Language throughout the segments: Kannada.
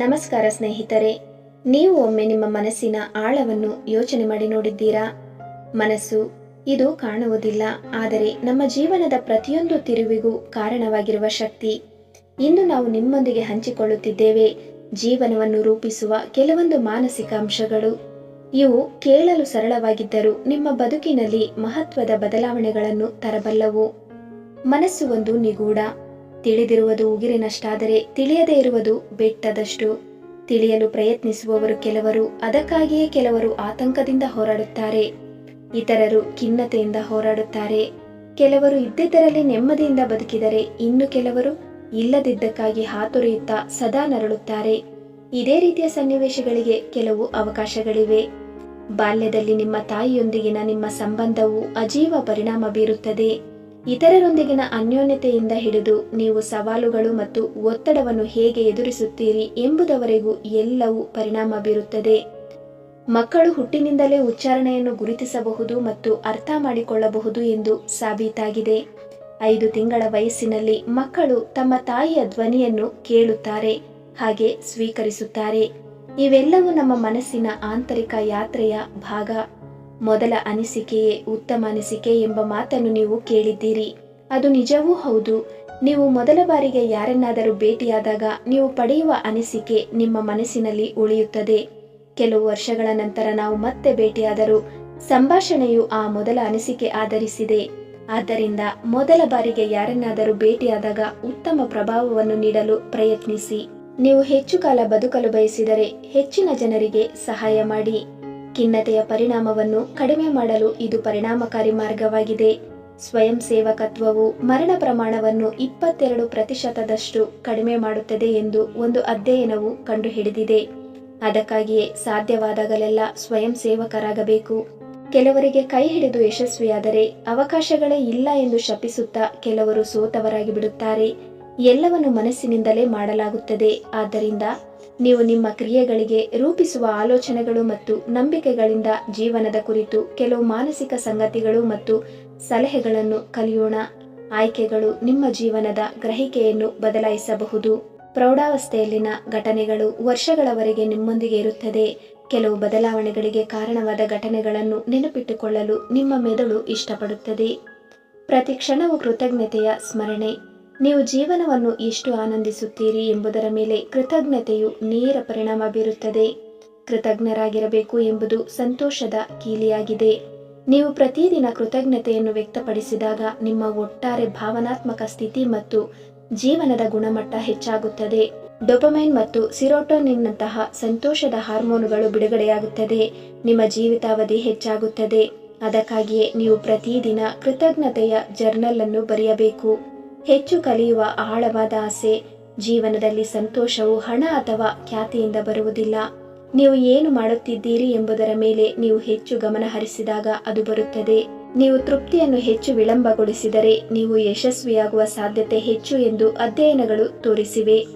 ನಮಸ್ಕಾರ ಸ್ನೇಹಿತರೆ, ನೀವು ಒಮ್ಮೆ ನಿಮ್ಮ ಮನಸ್ಸಿನ ಆಳವನ್ನು ಯೋಚನೆ ಮಾಡಿ ನೋಡಿದ್ದೀರಾ? ಮನಸ್ಸು ಇದು ಕಾಣುವುದಿಲ್ಲ, ಆದರೆ ನಮ್ಮ ಜೀವನದ ಪ್ರತಿಯೊಂದು ತಿರುವಿಗೂ ಕಾರಣವಾಗಿರುವ ಶಕ್ತಿ. ಇಂದು ನಾವು ನಿಮ್ಮೊಂದಿಗೆ ಹಂಚಿಕೊಳ್ಳುತ್ತಿದ್ದೇವೆ, ಜೀವನವನ್ನು ರೂಪಿಸುವ ಕೆಲವೊಂದು ಮಾನಸಿಕ ಅಂಶಗಳು. ಇವು ಕೇಳಲು ಸರಳವಾಗಿದ್ದರೂ ನಿಮ್ಮ ಬದುಕಿನಲ್ಲಿ ಮಹತ್ವದ ಬದಲಾವಣೆಗಳನ್ನು ತರಬಲ್ಲವು. ಮನಸ್ಸು ಒಂದು ನಿಗೂಢ ತಿಳಿದಿರುವುದು ಉಗಿರಿನಷ್ಟಾದರೆ ತಿಳಿಯದೇ ಇರುವುದು ಬೆಟ್ಟದಷ್ಟು. ತಿಳಿಯಲು ಪ್ರಯತ್ನಿಸುವವರು ಕೆಲವರು, ಅದಕ್ಕಾಗಿಯೇ ಕೆಲವರು ಆತಂಕದಿಂದ ಹೋರಾಡುತ್ತಾರೆ. ಇತರರು ಖಿನ್ನತೆಯಿಂದ ಹೋರಾಡುತ್ತಾರೆ. ಕೆಲವರು ಇದ್ದಿದ್ದರಲ್ಲಿ ನೆಮ್ಮದಿಯಿಂದ ಬದುಕಿದರೆ ಇನ್ನು ಕೆಲವರು ಇಲ್ಲದಿದ್ದಕ್ಕಾಗಿ ಹಾತೊರೆಯುತ್ತಾ ಸದಾ ನರಳುತ್ತಾರೆ. ಇದೇ ರೀತಿಯ ಸನ್ನಿವೇಶಗಳಿಗೆ ಕೆಲವು ಅವಕಾಶಗಳಿವೆ. ಬಾಲ್ಯದಲ್ಲಿ ನಿಮ್ಮ ತಾಯಿಯೊಂದಿಗಿನ ನಿಮ್ಮ ಸಂಬಂಧವು ಅಜೀವ ಪರಿಣಾಮ ಬೀರುತ್ತದೆ. ಇತರರೊಂದಿಗಿನ ಅನ್ಯೋನ್ಯತೆಯಿಂದ ಹಿಡಿದು ನೀವು ಸವಾಲುಗಳು ಮತ್ತು ಒತ್ತಡವನ್ನು ಹೇಗೆ ಎದುರಿಸುತ್ತೀರಿ ಎಂಬುದವರೆಗೂ ಎಲ್ಲವೂ ಪರಿಣಾಮ ಬೀರುತ್ತದೆ. ಮಕ್ಕಳು ಹುಟ್ಟಿನಿಂದಲೇ ಉಚ್ಚಾರಣೆಯನ್ನು ಗುರುತಿಸಬಹುದು ಮತ್ತು ಅರ್ಥ ಮಾಡಿಕೊಳ್ಳಬಹುದು ಎಂದು ಸಾಬೀತಾಗಿದೆ. ಐದು ತಿಂಗಳ ವಯಸ್ಸಿನಲ್ಲಿ ಮಕ್ಕಳು ತಮ್ಮ ತಾಯಿಯ ಧ್ವನಿಯನ್ನು ಕೇಳುತ್ತಾರೆ, ಹಾಗೆ ಸ್ವೀಕರಿಸುತ್ತಾರೆ. ಇವೆಲ್ಲವೂ ನಮ್ಮ ಮನಸ್ಸಿನ ಆಂತರಿಕ ಯಾತ್ರೆಯ ಭಾಗ. ಮೊದಲ ಅನಿಸಿಕೆಯೇ ಉತ್ತಮ ಅನಿಸಿಕೆ ಎಂಬ ಮಾತನ್ನು ನೀವು ಕೇಳಿದ್ದೀರಿ. ಅದು ನಿಜವೂ ಹೌದು. ನೀವು ಮೊದಲ ಬಾರಿಗೆ ಯಾರನ್ನಾದರೂ ಭೇಟಿಯಾದಾಗ ನೀವು ಪಡೆಯುವ ಅನಿಸಿಕೆ ನಿಮ್ಮ ಮನಸ್ಸಿನಲ್ಲಿ ಉಳಿಯುತ್ತದೆ. ಕೆಲವು ವರ್ಷಗಳ ನಂತರ ನಾವು ಮತ್ತೆ ಭೇಟಿಯಾದರೂ ಸಂಭಾಷಣೆಯು ಆ ಮೊದಲ ಅನಿಸಿಕೆ ಆಧರಿಸಿದೆ. ಆದ್ದರಿಂದ ಮೊದಲ ಬಾರಿಗೆ ಯಾರನ್ನಾದರೂ ಭೇಟಿಯಾದಾಗ ಉತ್ತಮ ಪ್ರಭಾವವನ್ನು ನೀಡಲು ಪ್ರಯತ್ನಿಸಿ. ನೀವು ಹೆಚ್ಚು ಕಾಲ ಬದುಕಲು ಬಯಸಿದರೆ ಹೆಚ್ಚಿನ ಜನರಿಗೆ ಸಹಾಯ ಮಾಡಿ. ಖಿನ್ನತೆಯ ಪರಿಣಾಮವನ್ನು ಕಡಿಮೆ ಮಾಡಲು ಇದು ಪರಿಣಾಮಕಾರಿ ಮಾರ್ಗವಾಗಿದೆ. ಸ್ವಯಂ ಸೇವಕತ್ವವು ಮರಣ ಪ್ರಮಾಣವನ್ನು ಇಪ್ಪತ್ತೆರಡು ಪ್ರತಿಶತದಷ್ಟು ಕಡಿಮೆ ಮಾಡುತ್ತದೆ ಎಂದು ಒಂದು ಅಧ್ಯಯನವು ಕಂಡುಹಿಡಿದಿದೆ. ಅದಕ್ಕಾಗಿಯೇ ಸಾಧ್ಯವಾದಾಗಲೆಲ್ಲ ಸ್ವಯಂ ಸೇವಕರಾಗಬೇಕು. ಕೆಲವರಿಗೆ ಕೈ ಹಿಡಿದು ಯಶಸ್ವಿಯಾದರೆ ಅವಕಾಶಗಳೇ ಇಲ್ಲ ಎಂದು ಶಪಿಸುತ್ತಾ ಕೆಲವರು ಸೋತವರಾಗಿ ಬಿಡುತ್ತಾರೆ ಎಲ್ಲವನ್ನು ಮನಸ್ಸಿನಿಂದಲೇ ಮಾಡಲಾಗುತ್ತದೆ. ಆದ್ದರಿಂದ ನೀವು ನಿಮ್ಮ ಕ್ರಿಯೆಗಳಿಗೆ ರೂಪಿಸುವ ಆಲೋಚನೆಗಳು ಮತ್ತು ನಂಬಿಕೆಗಳಿಂದ ಜೀವನದ ಕುರಿತು ಕೆಲವು ಮಾನಸಿಕ ಸಂಗತಿಗಳು ಮತ್ತು ಸಲಹೆಗಳನ್ನು ಕಲಿಯೋಣ. ಆಯ್ಕೆಗಳು ನಿಮ್ಮ ಜೀವನದ ಗ್ರಹಿಕೆಯನ್ನು ಬದಲಾಯಿಸಬಹುದು. ಪ್ರೌಢಾವಸ್ಥೆಯಲ್ಲಿನ ಘಟನೆಗಳು ವರ್ಷಗಳವರೆಗೆ ನಿಮ್ಮೊಂದಿಗೆ ಇರುತ್ತದೆ. ಕೆಲವು ಬದಲಾವಣೆಗಳಿಗೆ ಕಾರಣವಾದ ಘಟನೆಗಳನ್ನು ನೆನಪಿಟ್ಟುಕೊಳ್ಳಲು ನಿಮ್ಮ ಮೆದುಳು ಇಷ್ಟಪಡುತ್ತದೆ. ಪ್ರತಿ ಕ್ಷಣವು ಕೃತಜ್ಞತೆಯ ಸ್ಮರಣೆ. ನೀವು ಜೀವನವನ್ನು ಎಷ್ಟು ಆನಂದಿಸುತ್ತೀರಿ ಎಂಬುದರ ಮೇಲೆ ಕೃತಜ್ಞತೆಯು ನೇರ ಪರಿಣಾಮ ಬೀರುತ್ತದೆ. ಕೃತಜ್ಞರಾಗಿರಬೇಕು ಎಂಬುದು ಸಂತೋಷದ ಕೀಲಿಯಾಗಿದೆ. ನೀವು ಪ್ರತಿದಿನ ಕೃತಜ್ಞತೆಯನ್ನು ವ್ಯಕ್ತಪಡಿಸಿದಾಗ ನಿಮ್ಮ ಒಟ್ಟಾರೆ ಭಾವನಾತ್ಮಕ ಸ್ಥಿತಿ ಮತ್ತು ಜೀವನದ ಗುಣಮಟ್ಟ ಹೆಚ್ಚಾಗುತ್ತದೆ. ಡೊಪಮೈನ್ ಮತ್ತು ಸಿರೋಟೋನಿನ್ನಂತಹ ಸಂತೋಷದ ಹಾರ್ಮೋನುಗಳು ಬಿಡುಗಡೆಯಾಗುತ್ತದೆ. ನಿಮ್ಮ ಜೀವಿತಾವಧಿ ಹೆಚ್ಚಾಗುತ್ತದೆ. ಅದಕ್ಕಾಗಿಯೇ ನೀವು ಪ್ರತಿದಿನ ಕೃತಜ್ಞತೆಯ ಜರ್ನಲ್ ಅನ್ನು ಬರೆಯಬೇಕು. ಹೆಚ್ಚು ಕಲಿಯುವ ಆಳವಾದ ಆಸೆ, ಜೀವನದಲ್ಲಿ ಸಂತೋಷವು ಹಣ ಅಥವಾ ಖ್ಯಾತಿಯಿಂದ ಬರುವುದಿಲ್ಲ. ನೀವು ಏನು ಮಾಡುತ್ತಿದ್ದೀರಿ ಎಂಬುದರ ಮೇಲೆ ನೀವು ಹೆಚ್ಚು ಗಮನ ಹರಿಸಿದಾಗ ಅದು ಬರುತ್ತದೆ. ನೀವು ತೃಪ್ತಿಯನ್ನು ಹೆಚ್ಚು ವಿಳಂಬಗೊಳಿಸಿದರೆ ನೀವು ಯಶಸ್ವಿಯಾಗುವ ಸಾಧ್ಯತೆ ಹೆಚ್ಚು ಎಂದು ಅಧ್ಯಯನಗಳು ತೋರಿಸಿವೆ.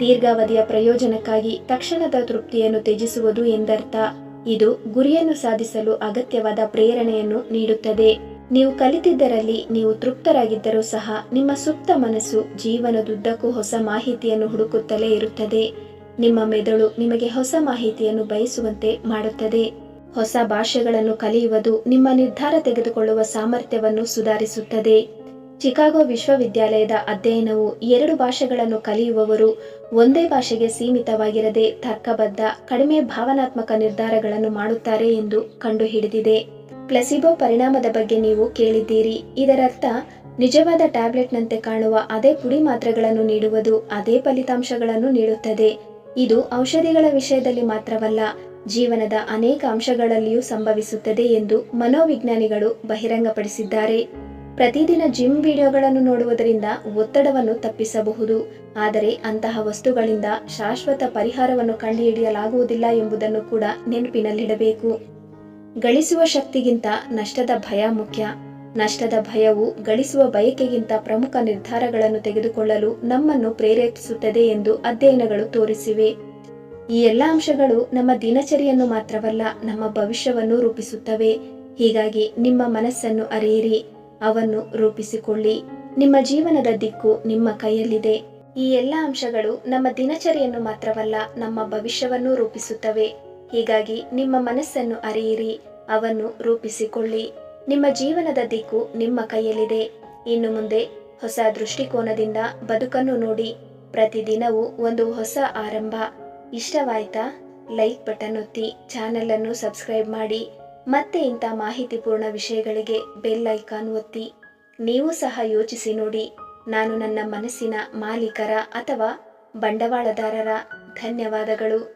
ದೀರ್ಘಾವಧಿಯ ಪ್ರಯೋಜನಕ್ಕಾಗಿ ತಕ್ಷಣದ ತೃಪ್ತಿಯನ್ನು ತ್ಯಜಿಸುವುದು ಎಂದರ್ಥ. ಇದು ಗುರಿಯನ್ನು ಸಾಧಿಸಲು ಅಗತ್ಯವಾದ ಪ್ರೇರಣೆಯನ್ನು ನೀಡುತ್ತದೆ. ನೀವು ಕಲಿತಿದ್ದರಲ್ಲಿ ನೀವು ತೃಪ್ತರಾಗಿದ್ದರೂ ಸಹ ನಿಮ್ಮ ಸುಪ್ತ ಮನಸ್ಸು ಜೀವನದುದ್ದಕ್ಕೂ ಹೊಸ ಮಾಹಿತಿಯನ್ನು ಹುಡುಕುತ್ತಲೇ ಇರುತ್ತದೆ. ನಿಮ್ಮ ಮೆದುಳು ನಿಮಗೆ ಹೊಸ ಮಾಹಿತಿಯನ್ನು ಬಯಸುವಂತೆ ಮಾಡುತ್ತದೆ. ಹೊಸ ಭಾಷೆಗಳನ್ನು ಕಲಿಯುವುದು ನಿಮ್ಮ ನಿರ್ಧಾರ ತೆಗೆದುಕೊಳ್ಳುವ ಸಾಮರ್ಥ್ಯವನ್ನು ಸುಧಾರಿಸುತ್ತದೆ. ಚಿಕಾಗೋ ವಿಶ್ವವಿದ್ಯಾಲಯದ ಅಧ್ಯಯನವು ಎರಡು ಭಾಷೆಗಳನ್ನು ಕಲಿಯುವವರು ಒಂದೇ ಭಾಷೆಗೆ ಸೀಮಿತವಾಗಿರದೆ ತರ್ಕಬದ್ಧ, ಕಡಿಮೆ ಭಾವನಾತ್ಮಕ ನಿರ್ಧಾರಗಳನ್ನು ಮಾಡುತ್ತಾರೆ ಎಂದು ಕಂಡುಹಿಡಿದಿದೆ. ಪ್ಲಸಿಬೋ ಪರಿಣಾಮದ ಬಗ್ಗೆ ನೀವು ಕೇಳಿದ್ದೀರಿ. ಇದರರ್ಥ, ನಿಜವಾದ ಟ್ಯಾಬ್ಲೆಟ್ನಂತೆ ಕಾಣುವ ಅದೇ ಪುಡಿ ಮಾತ್ರೆಗಳನ್ನು ನೀಡುವುದು ಅದೇ ಫಲಿತಾಂಶಗಳನ್ನು ನೀಡುತ್ತದೆ. ಇದು ಔಷಧಿಗಳ ವಿಷಯದಲ್ಲಿ ಮಾತ್ರವಲ್ಲ, ಜೀವನದ ಅನೇಕ ಅಂಶಗಳಲ್ಲಿಯೂ ಸಂಭವಿಸುತ್ತದೆ ಎಂದು ಮನೋವಿಜ್ಞಾನಿಗಳು ಬಹಿರಂಗಪಡಿಸಿದ್ದಾರೆ. ಪ್ರತಿದಿನ ಜಿಮ್ ವಿಡಿಯೋಗಳನ್ನು ನೋಡುವುದರಿಂದ ಒತ್ತಡವನ್ನು ತಪ್ಪಿಸಬಹುದು. ಆದರೆ ಅಂತಹ ವಸ್ತುಗಳಿಂದ ಶಾಶ್ವತ ಪರಿಹಾರವನ್ನು ಕಂಡುಹಿಡಿಯಲಾಗುವುದಿಲ್ಲ ಎಂಬುದನ್ನು ಕೂಡ ನೆನಪಿನಲ್ಲಿಡಬೇಕು. ಗಳಿಸುವ ಶಕ್ತಿಗಿಂತ ನಷ್ಟದ ಭಯ ಮುಖ್ಯ. ನಷ್ಟದ ಭಯವು ಗಳಿಸುವ ಬಯಕೆಗಿಂತ ಪ್ರಮುಖ ನಿರ್ಧಾರಗಳನ್ನು ತೆಗೆದುಕೊಳ್ಳಲು ನಮ್ಮನ್ನು ಪ್ರೇರೇಪಿಸುತ್ತದೆ ಎಂದು ಅಧ್ಯಯನಗಳು ತೋರಿಸಿವೆ. ಈ ಎಲ್ಲ ಅಂಶಗಳು ನಮ್ಮ ದಿನಚರಿಯನ್ನು ಮಾತ್ರವಲ್ಲ, ನಮ್ಮ ಭವಿಷ್ಯವನ್ನು ರೂಪಿಸುತ್ತವೆ. ಹೀಗಾಗಿ ನಿಮ್ಮ ಮನಸ್ಸನ್ನು ಅರಿಯಿರಿ, ಅವನ್ನು ರೂಪಿಸಿಕೊಳ್ಳಿ. ನಿಮ್ಮ ಜೀವನದ ದಿಕ್ಕು ನಿಮ್ಮ ಕೈಯಲ್ಲಿದೆ. ಈ ಎಲ್ಲ ಅಂಶಗಳು ನಮ್ಮ ದಿನಚರಿಯನ್ನು ಮಾತ್ರವಲ್ಲ, ನಮ್ಮ ಭವಿಷ್ಯವನ್ನು ರೂಪಿಸುತ್ತವೆ. ಹೀಗಾಗಿ ನಿಮ್ಮ ಮನಸ್ಸನ್ನು ಅರಿಯಿರಿ, ಅವನ್ನು ರೂಪಿಸಿಕೊಳ್ಳಿ. ನಿಮ್ಮ ಜೀವನದ ದಿಕ್ಕು ನಿಮ್ಮ ಕೈಯಲ್ಲಿದೆ. ಇನ್ನು ಮುಂದೆ ಹೊಸ ದೃಷ್ಟಿಕೋನದಿಂದ ಬದುಕನ್ನು ನೋಡಿ. ಪ್ರತಿದಿನವೂ ಒಂದು ಹೊಸ ಆರಂಭ. ಇಷ್ಟವಾಯ್ತಾ? ಲೈಕ್ ಬಟನ್ ಒತ್ತಿ ಚಾನೆಲ್ ಅನ್ನು ಸಬ್ಸ್ಕ್ರೈಬ್ ಮಾಡಿ. ಮತ್ತೆ ಇಂಥ ಮಾಹಿತಿಪೂರ್ಣ ವಿಷಯಗಳಿಗೆ ಬೆಲ್ ಐಕಾನ್ ಒತ್ತಿ. ನೀವು ಸಹ ಯೋಚಿಸಿ ನೋಡಿ. ನಾನು ನನ್ನ ಮನಸ್ಸಿನ ಮಾಲೀಕರ ಅಥವಾ ಬಂಡವಾಳದಾರರ. ಧನ್ಯವಾದಗಳು.